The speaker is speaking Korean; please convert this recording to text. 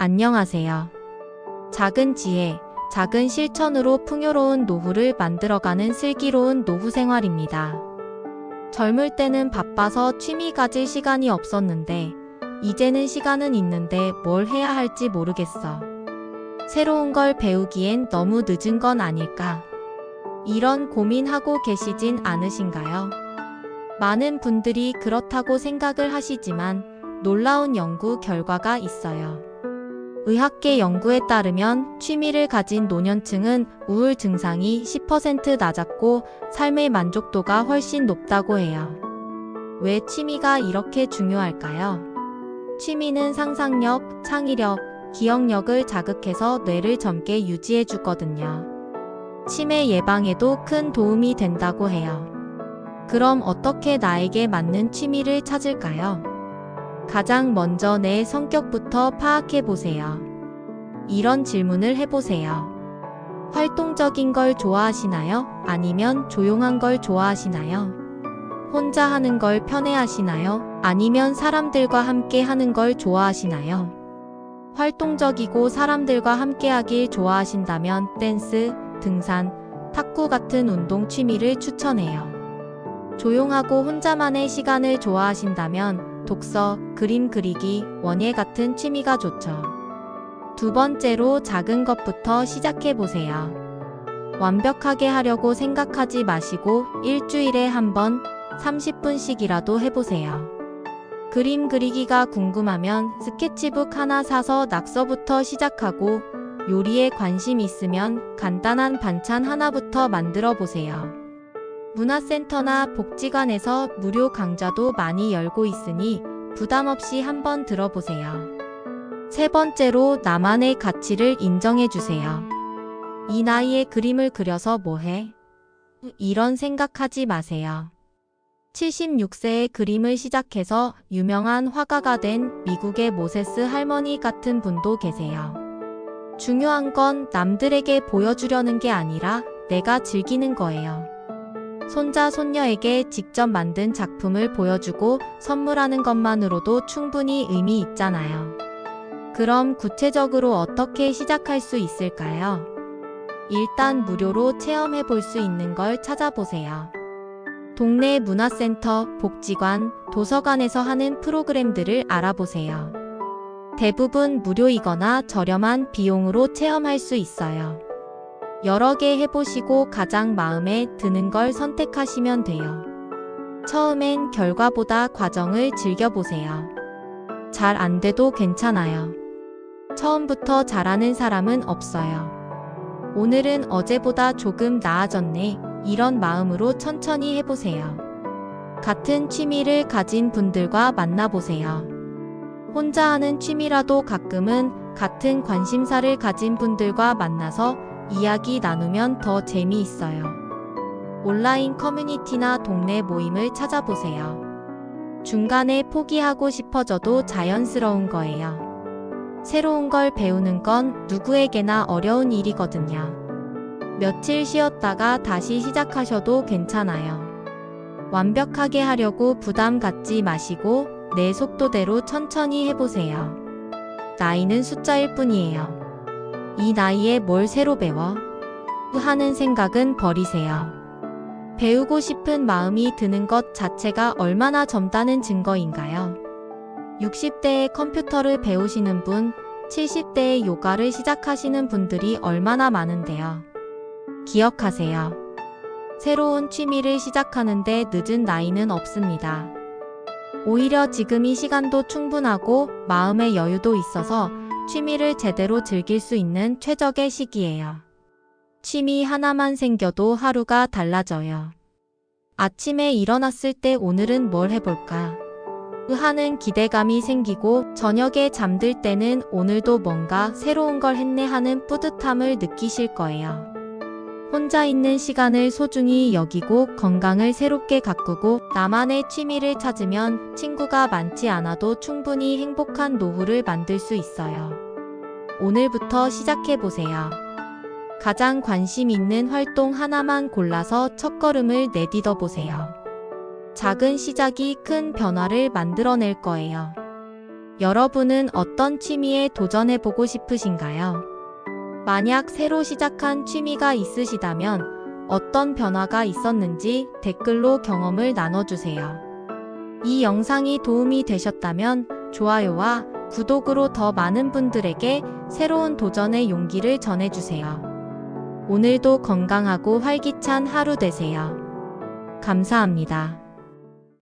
안녕하세요. 작은 지혜, 작은 실천으로 풍요로운 노후를 만들어가는 슬기로운 노후 생활입니다. 젊을 때는 바빠서 취미 가질 시간이 없었는데, 이제는 시간은 있는데 뭘 해야 할지 모르겠어. 새로운 걸 배우기엔 너무 늦은 건 아닐까? 이런 고민하고 계시진 않으신가요? 많은 분들이 그렇다고 생각을 하시지만 놀라운 연구 결과가 있어요. 의학계 연구에 따르면 취미를 가진 노년층은 우울 증상이 10% 낮았고 삶의 만족도가 훨씬 높다고 해요. 왜 취미가 이렇게 중요할까요? 취미는 상상력, 창의력, 기억력을 자극해서 뇌를 젊게 유지해 주거든요. 치매 예방에도 큰 도움이 된다고 해요. 그럼 어떻게 나에게 맞는 취미를 찾을까요? 가장 먼저 내 성격부터 파악해 보세요. 이런 질문을 해보세요. 활동적인 걸 좋아하시나요? 아니면 조용한 걸 좋아하시나요? 혼자 하는 걸 편해하시나요? 아니면 사람들과 함께 하는 걸 좋아하시나요? 활동적이고 사람들과 함께 하길 좋아하신다면 댄스, 등산, 탁구 같은 운동 취미를 추천해요. 조용하고 혼자만의 시간을 좋아하신다면 독서, 그림 그리기, 원예 같은 취미가 좋죠. 두 번째로 작은 것부터 시작해 보세요. 완벽하게 하려고 생각하지 마시고 일주일에 한 번 30분씩이라도 해보세요. 그림 그리기가 궁금하면 스케치북 하나 사서 낙서부터 시작하고 요리에 관심 있으면 간단한 반찬 하나부터 만들어 보세요. 문화센터나 복지관에서 무료 강좌도 많이 열고 있으니 부담 없이 한번 들어보세요. 세 번째로 나만의 가치를 인정해 주세요. 이 나이에 그림을 그려서 뭐해? 이런 생각하지 마세요. 76세에 그림을 시작해서 유명한 화가가 된 미국의 모세스 할머니 같은 분도 계세요. 중요한 건 남들에게 보여주려는 게 아니라 내가 즐기는 거예요. 손자, 손녀에게 직접 만든 작품을 보여주고 선물하는 것만으로도 충분히 의미 있잖아요. 그럼 구체적으로 어떻게 시작할 수 있을까요? 일단 무료로 체험해 볼 수 있는 걸 찾아보세요. 동네 문화센터, 복지관, 도서관에서 하는 프로그램들을 알아보세요. 대부분 무료이거나 저렴한 비용으로 체험할 수 있어요. 여러 개 해보시고 가장 마음에 드는 걸 선택하시면 돼요. 처음엔 결과보다 과정을 즐겨보세요. 잘 안 돼도 괜찮아요. 처음부터 잘하는 사람은 없어요. 오늘은 어제보다 조금 나아졌네. 이런 마음으로 천천히 해보세요. 같은 취미를 가진 분들과 만나보세요. 혼자 하는 취미라도 가끔은 같은 관심사를 가진 분들과 만나서 이야기 나누면 더 재미있어요. 온라인 커뮤니티나 동네 모임을 찾아보세요. 중간에 포기하고 싶어져도 자연스러운 거예요. 새로운 걸 배우는 건 누구에게나 어려운 일이거든요. 며칠 쉬었다가 다시 시작하셔도 괜찮아요. 완벽하게 하려고 부담 갖지 마시고 내 속도대로 천천히 해보세요. 나이는 숫자일 뿐이에요. 이 나이에 뭘 새로 배워? 하는 생각은 버리세요. 배우고 싶은 마음이 드는 것 자체가 얼마나 젊다는 증거인가요? 60대에 컴퓨터를 배우시는 분, 70대에 요가를 시작하시는 분들이 얼마나 많은데요. 기억하세요. 새로운 취미를 시작하는데 늦은 나이는 없습니다. 오히려 지금 이 시간도 충분하고 마음의 여유도 있어서 취미를 제대로 즐길 수 있는 최적의 시기예요. 취미 하나만 생겨도 하루가 달라져요. 아침에 일어났을 때 오늘은 뭘 해볼까? 하는 기대감이 생기고 저녁에 잠들 때는 오늘도 뭔가 새로운 걸 했네 하는 뿌듯함을 느끼실 거예요. 혼자 있는 시간을 소중히 여기고 건강을 새롭게 가꾸고 나만의 취미를 찾으면 친구가 많지 않아도 충분히 행복한 노후를 만들 수 있어요. 오늘부터 시작해보세요. 가장 관심 있는 활동 하나만 골라서 첫걸음을 내딛어 보세요. 작은 시작이 큰 변화를 만들어낼 거예요. 여러분은 어떤 취미에 도전해보고 싶으신가요? 만약 새로 시작한 취미가 있으시다면 어떤 변화가 있었는지 댓글로 경험을 나눠주세요. 이 영상이 도움이 되셨다면 좋아요와 구독으로 더 많은 분들에게 새로운 도전의 용기를 전해주세요. 오늘도 건강하고 활기찬 하루 되세요. 감사합니다.